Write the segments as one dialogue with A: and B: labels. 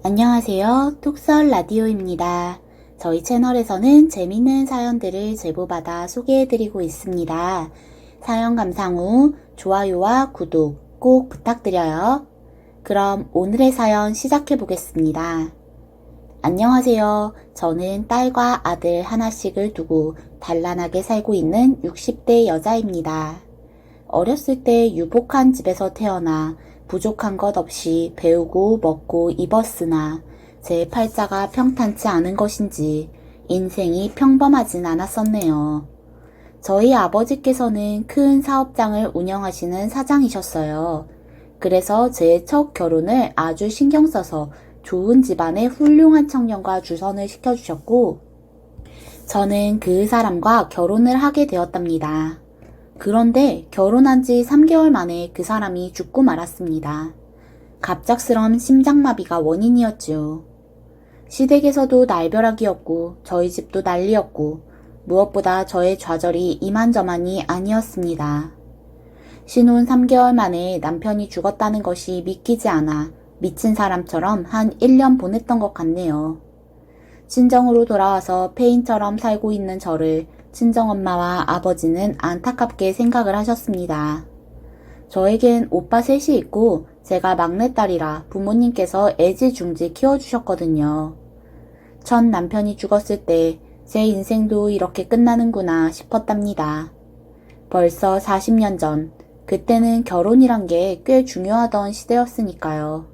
A: 안녕하세요. 톡설 라디오입니다. 저희 채널에서는 재밌는 사연들을 제보받아 소개해드리고 있습니다. 사연 감상 후 좋아요와 구독 꼭 부탁드려요. 그럼 오늘의 사연 시작해 보겠습니다. 안녕하세요. 저는 딸과 아들 하나씩을 두고 단란하게 살고 있는 60대 여자입니다. 어렸을 때 유복한 집에서 태어나 부족한 것 없이 배우고 먹고 입었으나 제 팔자가 평탄치 않은 것인지 인생이 평범하진 않았었네요. 저희 아버지께서는 큰 사업장을 운영하시는 사장이셨어요. 그래서 제 첫 결혼을 아주 신경 써서 좋은 집안의 훌륭한 청년과 주선을 시켜주셨고, 저는 그 사람과 결혼을 하게 되었답니다. 그런데 결혼한 지 3개월 만에 그 사람이 죽고 말았습니다. 갑작스런 심장마비가 원인이었지요. 시댁에서도 날벼락이었고 저희 집도 난리였고 무엇보다 저의 좌절이 이만저만이 아니었습니다. 신혼 3개월 만에 남편이 죽었다는 것이 믿기지 않아 미친 사람처럼 한 1년 보냈던 것 같네요. 친정으로 돌아와서 폐인처럼 살고 있는 저를 친정엄마와 아버지는 안타깝게 생각을 하셨습니다. 저에겐 오빠 셋이 있고 제가 막내딸이라 부모님께서 애지중지 키워주셨거든요. 첫 남편이 죽었을 때 제 인생도 이렇게 끝나는구나 싶었답니다. 벌써 40년 전, 그때는 결혼이란 게 꽤 중요하던 시대였으니까요.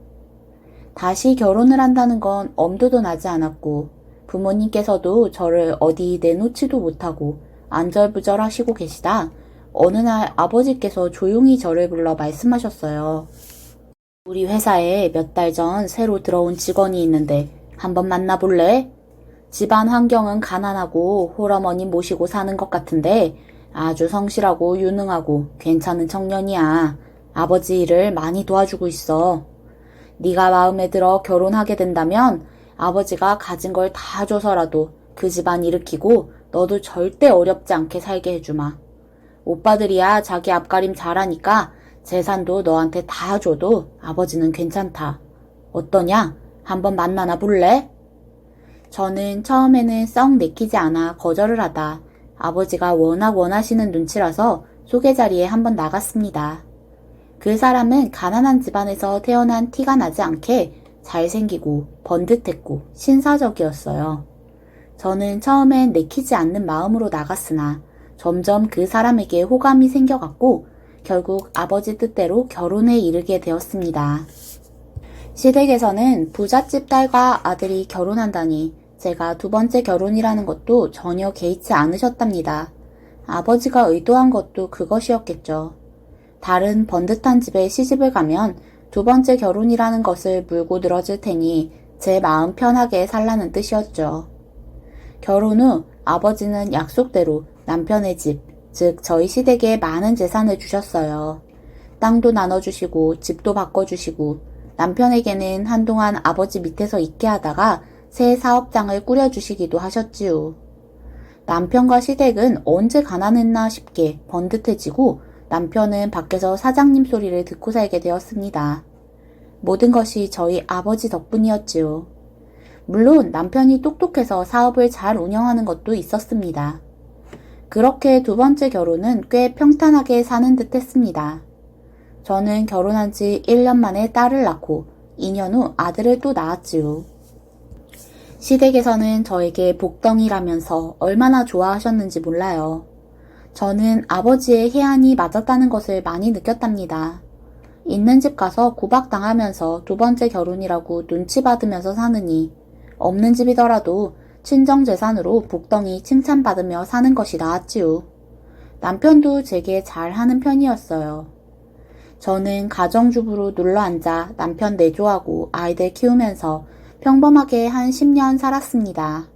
A: 다시 결혼을 한다는 건 엄두도 나지 않았고, 부모님께서도 저를 어디 내놓지도 못하고 안절부절 하시고 계시다 어느 날 아버지께서 조용히 저를 불러 말씀하셨어요. 우리 회사에 몇 달 전 새로 들어온 직원이 있는데 한번 만나볼래? 집안 환경은 가난하고 홀어머니 모시고 사는 것 같은데 아주 성실하고 유능하고 괜찮은 청년이야. 아버지 일을 많이 도와주고 있어. 네가 마음에 들어 결혼하게 된다면 아버지가 가진 걸 다 줘서라도 그 집안 일으키고 너도 절대 어렵지 않게 살게 해주마. 오빠들이야 자기 앞가림 잘하니까 재산도 너한테 다 줘도 아버지는 괜찮다. 어떠냐? 한번 만나나 볼래? 저는 처음에는 썩 내키지 않아 거절을 하다 아버지가 워낙 원하시는 눈치라서 소개 자리에 한번 나갔습니다. 그 사람은 가난한 집안에서 태어난 티가 나지 않게 잘생기고 번듯했고 신사적이었어요. 저는 처음엔 내키지 않는 마음으로 나갔으나 점점 그 사람에게 호감이 생겨갔고 결국 아버지 뜻대로 결혼에 이르게 되었습니다. 시댁에서는 부잣집 딸과 아들이 결혼한다니 제가 두 번째 결혼이라는 것도 전혀 개의치 않으셨답니다. 아버지가 의도한 것도 그것이었겠죠. 다른 번듯한 집에 시집을 가면 두 번째 결혼이라는 것을 물고 늘어질 테니 제 마음 편하게 살라는 뜻이었죠. 결혼 후 아버지는 약속대로 남편의 집, 즉 저희 시댁에 많은 재산을 주셨어요. 땅도 나눠주시고 집도 바꿔주시고 남편에게는 한동안 아버지 밑에서 있게 하다가 새 사업장을 꾸려주시기도 하셨지요. 남편과 시댁은 언제 가난했나 싶게 번듯해지고 남편은 밖에서 사장님 소리를 듣고 살게 되었습니다. 모든 것이 저희 아버지 덕분이었지요. 물론 남편이 똑똑해서 사업을 잘 운영하는 것도 있었습니다. 그렇게 두 번째 결혼은 꽤 평탄하게 사는 듯 했습니다. 저는 결혼한 지 1년 만에 딸을 낳고 2년 후 아들을 또 낳았지요. 시댁에서는 저에게 복덩이라면서 얼마나 좋아하셨는지 몰라요. 저는 아버지의 해안이 맞았다는 것을 많이 느꼈답니다. 있는 집 가서 구박당하면서 두 번째 결혼이라고 눈치 받으면서 사느니 없는 집이더라도 친정 재산으로 복덩이 칭찬받으며 사는 것이 나았지요. 남편도 제게 잘 하는 편이었어요. 저는 가정주부로 눌러 앉아 남편 내조하고 아이들 키우면서 평범하게 한 10년 살았습니다.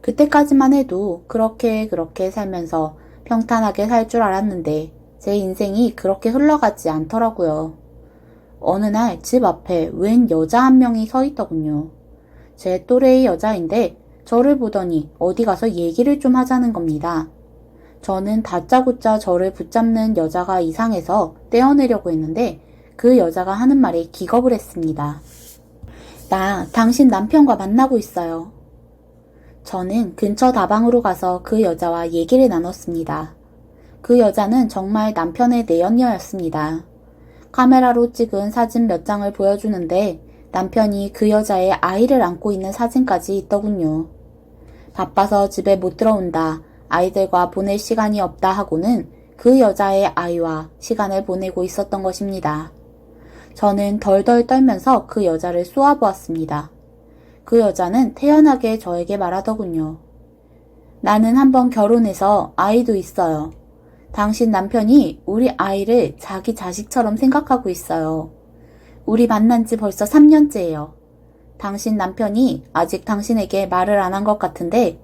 A: 그때까지만 해도 그렇게 그렇게 살면서 평탄하게 살 줄 알았는데 제 인생이 그렇게 흘러가지 않더라고요. 어느 날 집 앞에 웬 여자 한 명이 서 있더군요. 제 또래의 여자인데 저를 보더니 어디 가서 얘기를 좀 하자는 겁니다. 저는 다짜고짜 저를 붙잡는 여자가 이상해서 떼어내려고 했는데 그 여자가 하는 말에 기겁을 했습니다. 나 당신 남편과 만나고 있어요. 저는 근처 다방으로 가서 그 여자와 얘기를 나눴습니다. 그 여자는 정말 남편의 내연녀였습니다. 카메라로 찍은 사진 몇 장을 보여주는데 남편이 그 여자의 아이를 안고 있는 사진까지 있더군요. 바빠서 집에 못 들어온다. 아이들과 보낼 시간이 없다 하고는 그 여자의 아이와 시간을 보내고 있었던 것입니다. 저는 덜덜 떨면서 그 여자를 쏘아보았습니다. 그 여자는 태연하게 저에게 말하더군요. 나는 한번 결혼해서 아이도 있어요. 당신 남편이 우리 아이를 자기 자식처럼 생각하고 있어요. 우리 만난 지 벌써 3년째예요. 당신 남편이 아직 당신에게 말을 안 한 것 같은데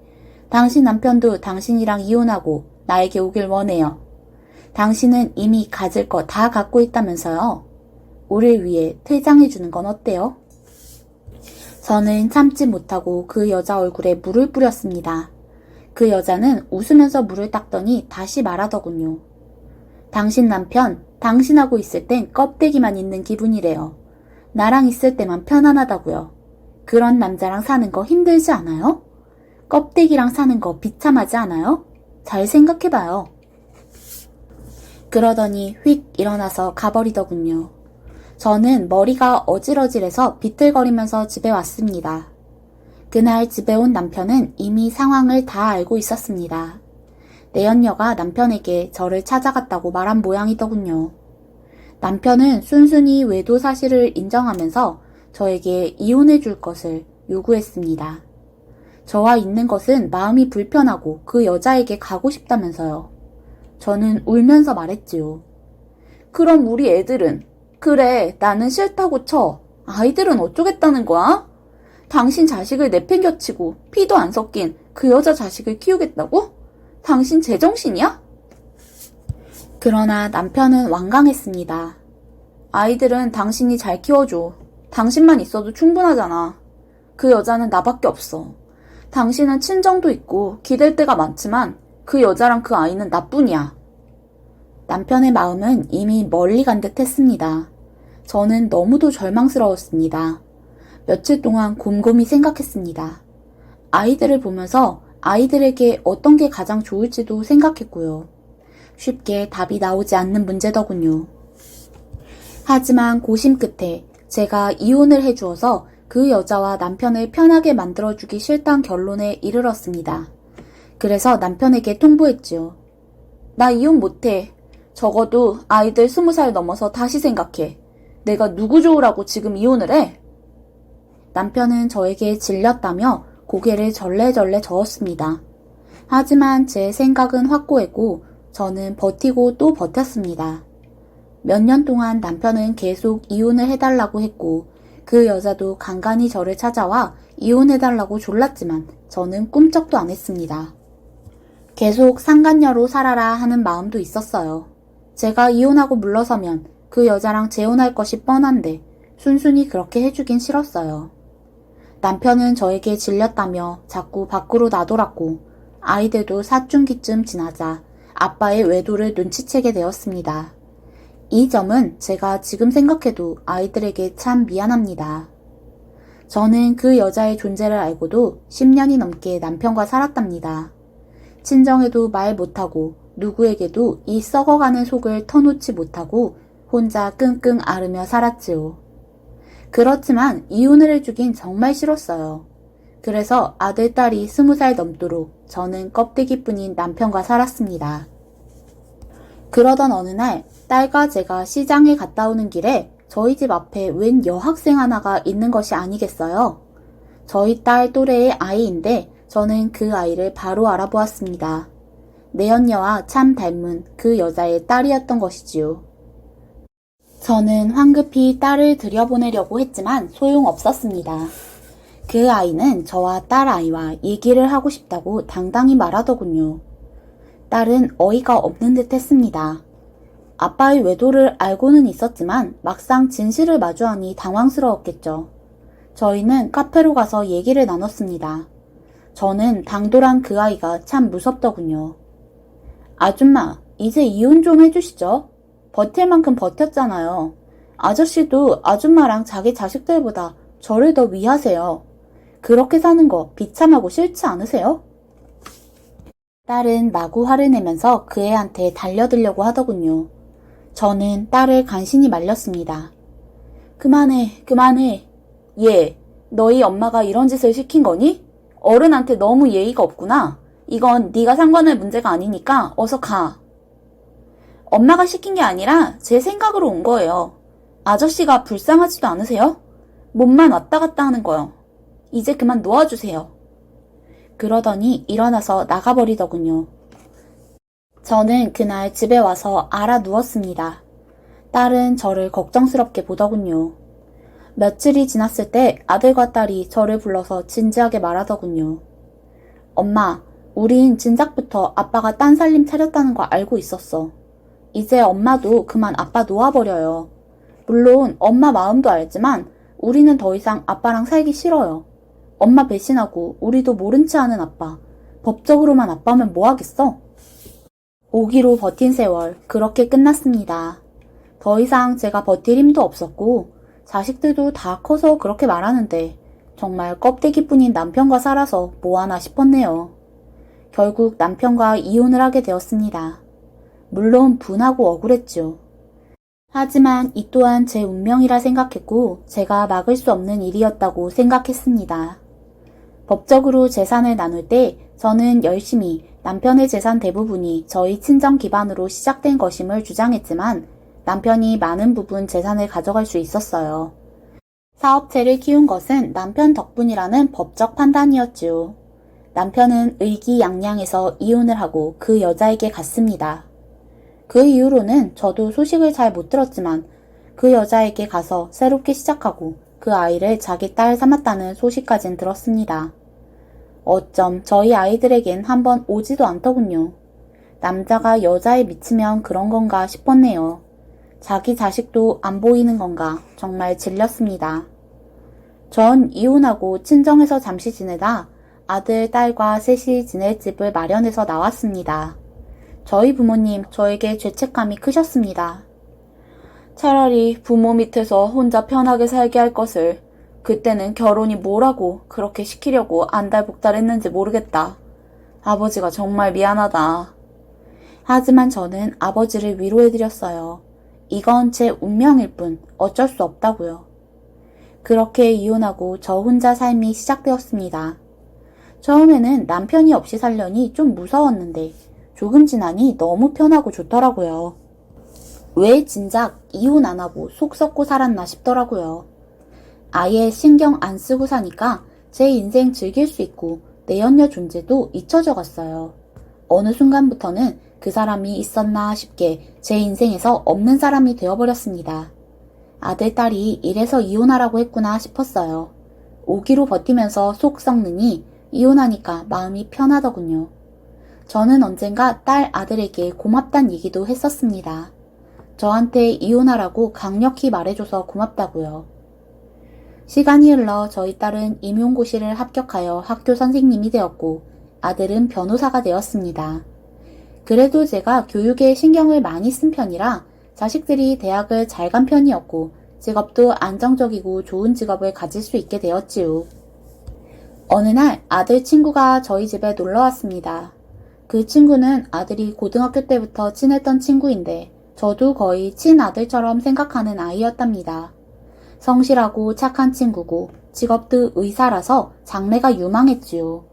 A: 당신 남편도 당신이랑 이혼하고 나에게 오길 원해요. 당신은 이미 가질 거 다 갖고 있다면서요. 우릴 위해 퇴장해 주는 건 어때요? 저는 참지 못하고 그 여자 얼굴에 물을 뿌렸습니다. 그 여자는 웃으면서 물을 닦더니 다시 말하더군요. 당신 남편, 당신하고 있을 땐 껍데기만 있는 기분이래요. 나랑 있을 때만 편안하다고요. 그런 남자랑 사는 거 힘들지 않아요? 껍데기랑 사는 거 비참하지 않아요? 잘 생각해봐요. 그러더니 휙 일어나서 가버리더군요. 저는 머리가 어질어질해서 비틀거리면서 집에 왔습니다. 그날 집에 온 남편은 이미 상황을 다 알고 있었습니다. 내연녀가 남편에게 저를 찾아갔다고 말한 모양이더군요. 남편은 순순히 외도 사실을 인정하면서 저에게 이혼해 줄 것을 요구했습니다. 저와 있는 것은 마음이 불편하고 그 여자에게 가고 싶다면서요. 저는 울면서 말했지요. 그럼 우리 애들은? 그래, 나는 싫다고 쳐. 아이들은 어쩌겠다는 거야? 당신 자식을 내팽겨치고 피도 안 섞인 그 여자 자식을 키우겠다고? 당신 제정신이야? 그러나 남편은 완강했습니다. 아이들은 당신이 잘 키워줘. 당신만 있어도 충분하잖아. 그 여자는 나밖에 없어. 당신은 친정도 있고 기댈 데가 많지만 그 여자랑 그 아이는 나뿐이야. 남편의 마음은 이미 멀리 간 듯 했습니다. 저는 너무도 절망스러웠습니다. 며칠 동안 곰곰이 생각했습니다. 아이들을 보면서 아이들에게 어떤 게 가장 좋을지도 생각했고요. 쉽게 답이 나오지 않는 문제더군요. 하지만 고심 끝에 제가 이혼을 해주어서 그 여자와 남편을 편하게 만들어주기 싫단 결론에 이르렀습니다. 그래서 남편에게 통보했지요. 나 이혼 못해. 적어도 아이들 스무 살 넘어서 다시 생각해. 내가 누구 좋으라고 지금 이혼을 해? 남편은 저에게 질렸다며 고개를 절레절레 저었습니다. 하지만 제 생각은 확고했고 저는 버티고 또 버텼습니다. 몇 년 동안 남편은 계속 이혼을 해달라고 했고 그 여자도 간간히 저를 찾아와 이혼해달라고 졸랐지만 저는 꿈쩍도 안 했습니다. 계속 상간녀로 살아라 하는 마음도 있었어요. 제가 이혼하고 물러서면 그 여자랑 재혼할 것이 뻔한데 순순히 그렇게 해주긴 싫었어요. 남편은 저에게 질렸다며 자꾸 밖으로 나돌았고 아이들도 사춘기쯤 지나자 아빠의 외도를 눈치채게 되었습니다. 이 점은 제가 지금 생각해도 아이들에게 참 미안합니다. 저는 그 여자의 존재를 알고도 10년이 넘게 남편과 살았답니다. 친정에도 말 못하고 누구에게도 이 썩어가는 속을 터놓지 못하고 혼자 끙끙 앓으며 살았지요. 그렇지만 이혼을 해주긴 정말 싫었어요. 그래서 아들, 딸이 스무 살 넘도록 저는 껍데기 뿐인 남편과 살았습니다. 그러던 어느 날 딸과 제가 시장에 갔다 오는 길에 저희 집 앞에 웬 여학생 하나가 있는 것이 아니겠어요? 저희 딸 또래의 아이인데 저는 그 아이를 바로 알아보았습니다. 내연녀와 참 닮은 그 여자의 딸이었던 것이지요. 저는 황급히 딸을 들여보내려고 했지만 소용없었습니다. 그 아이는 저와 딸 아이와 얘기를 하고 싶다고 당당히 말하더군요. 딸은 어이가 없는 듯 했습니다. 아빠의 외도를 알고는 있었지만 막상 진실을 마주하니 당황스러웠겠죠. 저희는 카페로 가서 얘기를 나눴습니다. 저는 당돌한 그 아이가 참 무섭더군요. 아줌마, 이제 이혼 좀 해주시죠. 버틸 만큼 버텼잖아요. 아저씨도 아줌마랑 자기 자식들보다 저를 더 위하세요. 그렇게 사는 거 비참하고 싫지 않으세요? 딸은 마구 화를 내면서 그 애한테 달려들려고 하더군요. 저는 딸을 간신히 말렸습니다. 그만해, 그만해. 얘, 너희 엄마가 이런 짓을 시킨 거니? 어른한테 너무 예의가 없구나. 이건 네가 상관할 문제가 아니니까 어서 가. 엄마가 시킨 게 아니라 제 생각으로 온 거예요. 아저씨가 불쌍하지도 않으세요? 몸만 왔다 갔다 하는 거요. 이제 그만 놓아주세요. 그러더니 일어나서 나가버리더군요. 저는 그날 집에 와서 알아 누웠습니다. 딸은 저를 걱정스럽게 보더군요. 며칠이 지났을 때 아들과 딸이 저를 불러서 진지하게 말하더군요. 엄마, 우린 진작부터 아빠가 딴 살림 차렸다는 거 알고 있었어. 이제 엄마도 그만 아빠 놓아버려요. 물론 엄마 마음도 알지만 우리는 더 이상 아빠랑 살기 싫어요. 엄마 배신하고 우리도 모른 체 하는 아빠. 법적으로만 아빠면 뭐 하겠어? 오기로 버틴 세월 그렇게 끝났습니다. 더 이상 제가 버틸 힘도 없었고 자식들도 다 커서 그렇게 말하는데 정말 껍데기뿐인 남편과 살아서 뭐 하나 싶었네요. 결국 남편과 이혼을 하게 되었습니다. 물론 분하고 억울했죠. 하지만 이 또한 제 운명이라 생각했고 제가 막을 수 없는 일이었다고 생각했습니다. 법적으로 재산을 나눌 때 저는 열심히 남편의 재산 대부분이 저희 친정 기반으로 시작된 것임을 주장했지만 남편이 많은 부분 재산을 가져갈 수 있었어요. 사업체를 키운 것은 남편 덕분이라는 법적 판단이었지요. 남편은 의기양양해서 이혼을 하고 그 여자에게 갔습니다. 그 이후로는 저도 소식을 잘 못 들었지만 그 여자에게 가서 새롭게 시작하고 그 아이를 자기 딸 삼았다는 소식까진 들었습니다. 어쩜 저희 아이들에겐 한번 오지도 않더군요. 남자가 여자에 미치면 그런 건가 싶었네요. 자기 자식도 안 보이는 건가 정말 질렸습니다. 전 이혼하고 친정에서 잠시 지내다 아들, 딸과 셋이 지낼 집을 마련해서 나왔습니다. 저희 부모님 저에게 죄책감이 크셨습니다. 차라리 부모 밑에서 혼자 편하게 살게 할 것을 그때는 결혼이 뭐라고 그렇게 시키려고 안달복달 했는지 모르겠다. 아버지가 정말 미안하다. 하지만 저는 아버지를 위로해드렸어요. 이건 제 운명일 뿐 어쩔 수 없다고요. 그렇게 이혼하고 저 혼자 삶이 시작되었습니다. 처음에는 남편이 없이 살려니 좀 무서웠는데 조금 지나니 너무 편하고 좋더라고요. 왜 진작 이혼 안 하고 속 썩고 살았나 싶더라고요. 아예 신경 안 쓰고 사니까 제 인생 즐길 수 있고 내 연녀 존재도 잊혀져 갔어요. 어느 순간부터는 그 사람이 있었나 싶게 제 인생에서 없는 사람이 되어버렸습니다. 아들, 딸이 이래서 이혼하라고 했구나 싶었어요. 오기로 버티면서 속 썩느니 이혼하니까 마음이 편하더군요. 저는 언젠가 딸 아들에게 고맙단 얘기도 했었습니다. 저한테 이혼하라고 강력히 말해줘서 고맙다고요. 시간이 흘러 저희 딸은 임용고시를 합격하여 학교 선생님이 되었고 아들은 변호사가 되었습니다. 그래도 제가 교육에 신경을 많이 쓴 편이라 자식들이 대학을 잘 간 편이었고 직업도 안정적이고 좋은 직업을 가질 수 있게 되었지요. 어느 날 아들 친구가 저희 집에 놀러 왔습니다. 그 친구는 아들이 고등학교 때부터 친했던 친구인데 저도 거의 친아들처럼 생각하는 아이였답니다. 성실하고 착한 친구고 직업도 의사라서 장래가 유망했지요.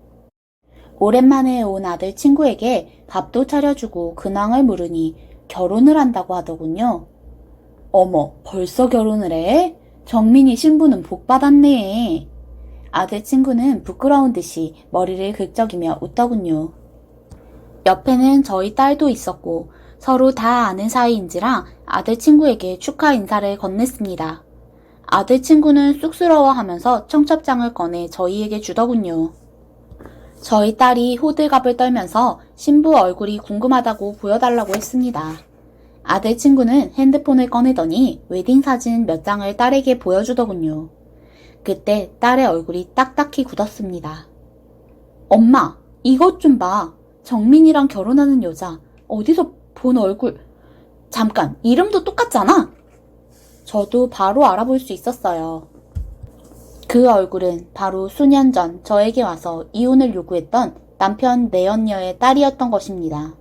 A: 오랜만에 온 아들 친구에게 밥도 차려주고 근황을 물으니 결혼을 한다고 하더군요. 어머, 벌써 결혼을 해? 정민이 신부는 복 받았네. 아들 친구는 부끄러운 듯이 머리를 긁적이며 웃더군요. 옆에는 저희 딸도 있었고 서로 다 아는 사이인지라 아들 친구에게 축하 인사를 건넸습니다. 아들 친구는 쑥스러워 하면서 청첩장을 꺼내 저희에게 주더군요. 저희 딸이 호들갑을 떨면서 신부 얼굴이 궁금하다고 보여달라고 했습니다. 아들 친구는 핸드폰을 꺼내더니 웨딩 사진 몇 장을 딸에게 보여주더군요. 그때 딸의 얼굴이 딱딱히 굳었습니다. 엄마, 이것 좀 봐. 정민이랑 결혼하는 여자. 어디서 본 얼굴. 잠깐, 이름도 똑같잖아? 저도 바로 알아볼 수 있었어요. 그 얼굴은 바로 수년 전 저에게 와서 이혼을 요구했던 남편 내연녀의 딸이었던 것입니다.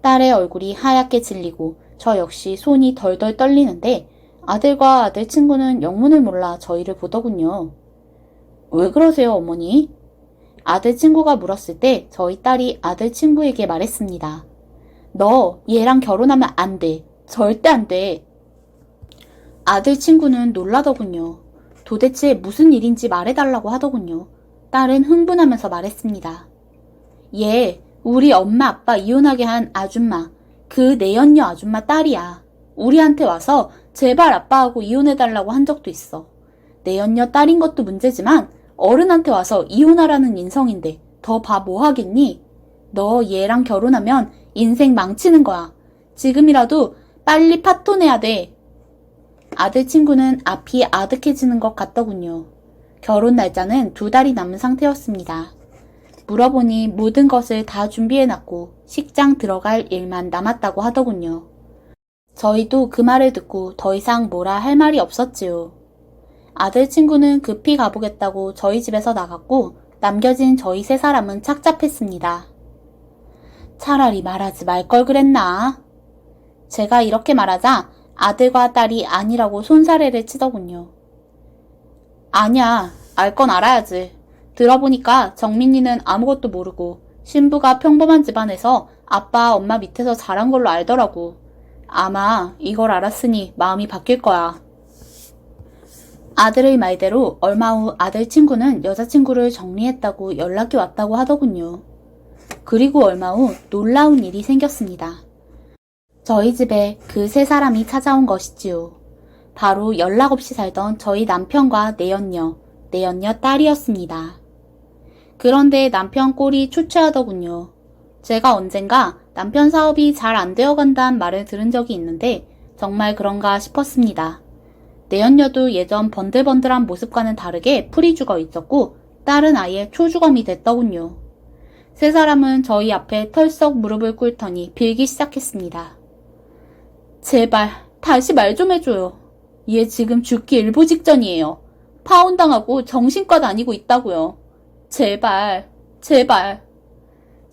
A: 딸의 얼굴이 하얗게 질리고 저 역시 손이 덜덜 떨리는데 아들과 아들 친구는 영문을 몰라 저희를 보더군요. 왜 그러세요, 어머니? 아들 친구가 물었을 때 저희 딸이 아들 친구에게 말했습니다. 너 얘랑 결혼하면 안 돼. 절대 안 돼. 아들 친구는 놀라더군요. 도대체 무슨 일인지 말해달라고 하더군요. 딸은 흥분하면서 말했습니다. 얘, 우리 엄마 아빠 이혼하게 한 아줌마, 그 내연녀 아줌마 딸이야. 우리한테 와서 제발 아빠하고 이혼해달라고 한 적도 있어. 내 연녀 딸인 것도 문제지만 어른한테 와서 이혼하라는 인성인데 더봐뭐 하겠니? 너 얘랑 결혼하면 인생 망치는 거야. 지금이라도 빨리 파토 내야 돼. 아들 친구는 앞이 아득해지는 것 같더군요. 결혼 날짜는 두 달이 남은 상태였습니다. 물어보니 모든 것을 다 준비해놨고 식장 들어갈 일만 남았다고 하더군요. 저희도 그 말을 듣고 더 이상 뭐라 할 말이 없었지요. 아들 친구는 급히 가보겠다고 저희 집에서 나갔고 남겨진 저희 세 사람은 착잡했습니다. 차라리 말하지 말 걸 그랬나? 제가 이렇게 말하자 아들과 딸이 아니라고 손사래를 치더군요. 아니야, 알 건 알아야지. 들어보니까 정민이는 아무것도 모르고 신부가 평범한 집안에서 아빠, 엄마 밑에서 자란 걸로 알더라고. 아마 이걸 알았으니 마음이 바뀔 거야. 아들의 말대로 얼마 후 아들 친구는 여자친구를 정리했다고 연락이 왔다고 하더군요. 그리고 얼마 후 놀라운 일이 생겼습니다. 저희 집에 그 세 사람이 찾아온 것이지요. 바로 연락 없이 살던 저희 남편과 내연녀, 내연녀 딸이었습니다. 그런데 남편 꼴이 추추하더군요. 제가 언젠가 남편 사업이 잘 안 되어 간다는 말을 들은 적이 있는데 정말 그런가 싶었습니다. 내연녀도 예전 번들번들한 모습과는 다르게 풀이 죽어 있었고 딸은 아예 초주검이 됐더군요. 세 사람은 저희 앞에 털썩 무릎을 꿇더니 빌기 시작했습니다. 제발 다시 말 좀 해줘요. 얘 지금 죽기 일보 직전이에요. 파혼당하고 정신과 다니고 있다고요. 제발, 제발.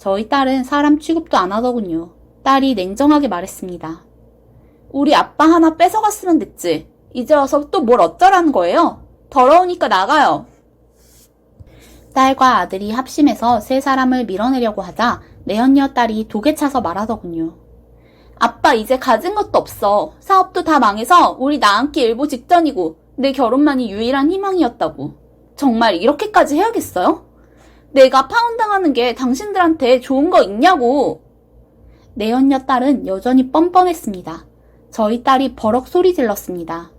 A: 저희 딸은 사람 취급도 안 하더군요. 딸이 냉정하게 말했습니다. 우리 아빠 하나 뺏어갔으면 됐지. 이제 와서 또 뭘 어쩌라는 거예요? 더러우니까 나가요. 딸과 아들이 합심해서 세 사람을 밀어내려고 하자 내연녀 딸이 독에 차서 말하더군요. 아빠 이제 가진 것도 없어. 사업도 다 망해서 우리 나앉기 일보 직전이고 내 결혼만이 유일한 희망이었다고. 정말 이렇게까지 해야겠어요? 내가 파혼당하는 게 당신들한테 좋은 거 있냐고. 내연녀 딸은 여전히 뻔뻔했습니다. 저희 딸이 버럭 소리 질렀습니다.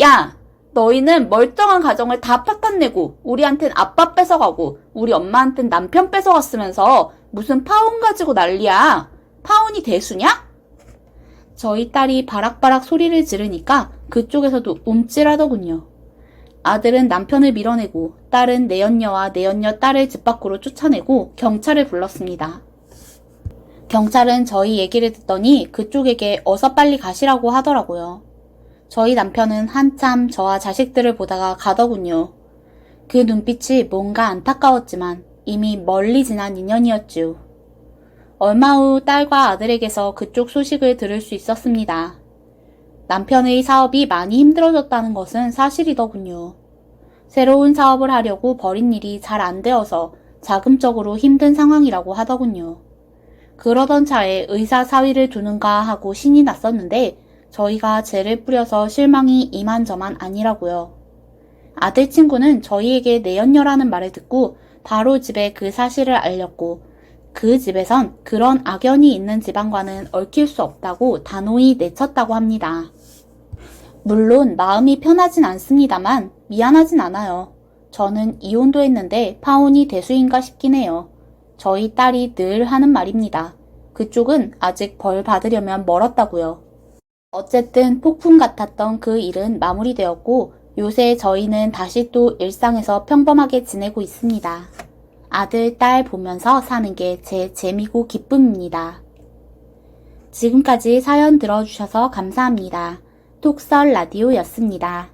A: 야, 너희는 멀쩡한 가정을 다 파탄내고 우리한텐 아빠 뺏어가고 우리 엄마한텐 남편 뺏어갔으면서 무슨 파혼 가지고 난리야. 파혼이 대수냐? 저희 딸이 바락바락 소리를 지르니까 그쪽에서도 움찔하더군요. 아들은 남편을 밀어내고 딸은 내연녀와 내연녀 딸을 집 밖으로 쫓아내고 경찰을 불렀습니다. 경찰은 저희 얘기를 듣더니 그쪽에게 어서 빨리 가시라고 하더라고요. 저희 남편은 한참 저와 자식들을 보다가 가더군요. 그 눈빛이 뭔가 안타까웠지만 이미 멀리 지난 인연이었지요. 얼마 후 딸과 아들에게서 그쪽 소식을 들을 수 있었습니다. 남편의 사업이 많이 힘들어졌다는 것은 사실이더군요. 새로운 사업을 하려고 벌인 일이 잘 안 되어서 자금적으로 힘든 상황이라고 하더군요. 그러던 차에 의사 사위를 두는가 하고 신이 났었는데 저희가 죄를 뿌려서 실망이 이만저만 아니라고요. 아들 친구는 저희에게 내연녀라는 말을 듣고 바로 집에 그 사실을 알렸고 그 집에선 그런 악연이 있는 집안과는 얽힐 수 없다고 단호히 내쳤다고 합니다. 물론 마음이 편하진 않습니다만 미안하진 않아요. 저는 이혼도 했는데 파혼이 대수인가 싶긴 해요. 저희 딸이 늘 하는 말입니다. 그쪽은 아직 벌 받으려면 멀었다고요. 어쨌든 폭풍 같았던 그 일은 마무리되었고 요새 저희는 다시 또 일상에서 평범하게 지내고 있습니다. 아들, 딸 보면서 사는 게 제 재미고 기쁨입니다. 지금까지 사연 들어주셔서 감사합니다. 톡설 라디오였습니다.